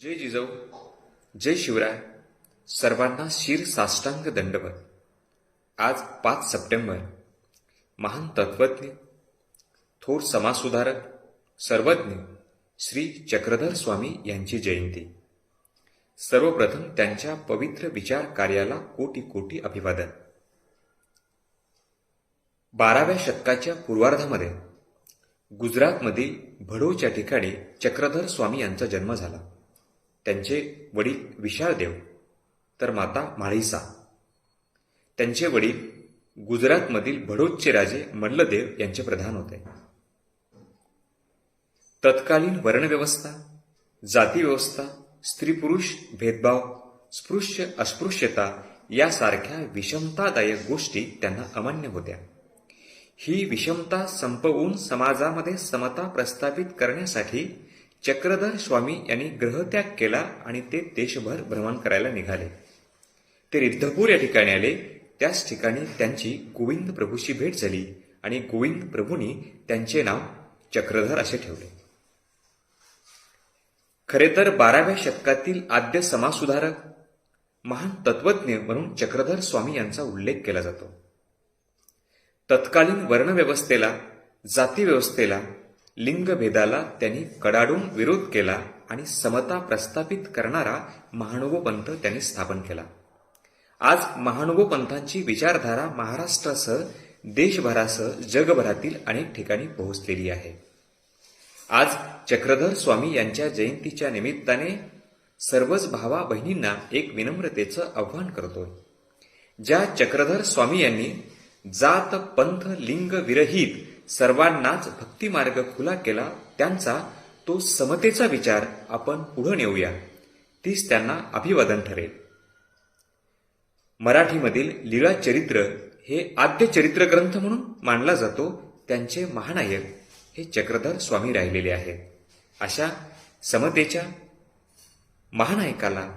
जय जिजाऊ जय शिवराय. सर्वांना शिर साष्टांग दंडवत. आज पाच सप्टेंबर. महान तत्वज्ञ थोर समाजसुधारक सर्वज्ञ श्री चक्रधर स्वामी यांची जयंती. सर्वप्रथम त्यांच्या पवित्र विचार कार्याला कोटी कोटी अभिवादन. बाराव्या शतकाच्या पूर्वार्धामध्ये गुजरातमधील भडोच्या ठिकाणी चक्रधर स्वामी यांचा जन्म झाला. त्यांचे वडील विशाळदेव तर माता माळीसा. त्यांचे वडील गुजरातमधील भडोजचे राजे मल्लदेव यांचे प्रधान होते. तत्कालीन वर्णव्यवस्था जातीव्यवस्था स्त्री पुरुष भेदभाव स्पृश्य अस्पृश्यता यासारख्या विषमतादायक गोष्टी त्यांना अमान्य होत्या. ही विषमता संपवून समाजामध्ये समता प्रस्थापित करण्यासाठी चक्रधर स्वामी यांनी ग्रहत्याग केला आणि ते देशभर भ्रमण करायला निघाले. ते रिद्धपूर या ठिकाणी आले. त्याच ठिकाणी त्यांची गोविंद प्रभूशी भेट झाली आणि गोविंद प्रभूंनी त्यांचे नाव चक्रधर असे ठेवले. खरे तर बाराव्या शतकातील आद्य समाजसुधारक महान तत्वज्ञ म्हणून चक्रधर स्वामी यांचा उल्लेख केला जातो. तत्कालीन वर्णव्यवस्थेला जातीव्यवस्थेला लिंगभेदाला त्यांनी कडाडून विरोध केला आणि समता प्रस्थापित करणारा महानुभव पंथ त्यांनी स्थापन केला. आज महानुभव पंथांची विचारधारा महाराष्ट्रासह देशभरासह जगभरातील अनेक ठिकाणी पोहोचलेली आहे. आज चक्रधर स्वामी यांच्या जयंतीच्या निमित्ताने सर्वच भावा बहिणींना एक विनम्रतेचं आव्हान करतोय. ज्या चक्रधर स्वामी यांनी जात पंथ लिंग विरहित सर्वांनाच भक्तिमार्ग खुला केला त्यांचा तो समतेचा विचार आपण पुढे नेऊया. तीच त्यांना अभिवादन ठरेल. मराठीमधील लीळा चरित्र हे आद्य चरित्र ग्रंथ म्हणून मानला जातो. त्यांचे महानायक हे चक्रधर स्वामी राहिलेले आहेत. अशा समतेच्या महानायकाला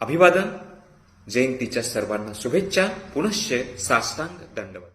अभिवादन जयंतीच्या सर्वांना शुभेच्छा. पुनश्च साष्टांग दंडवत.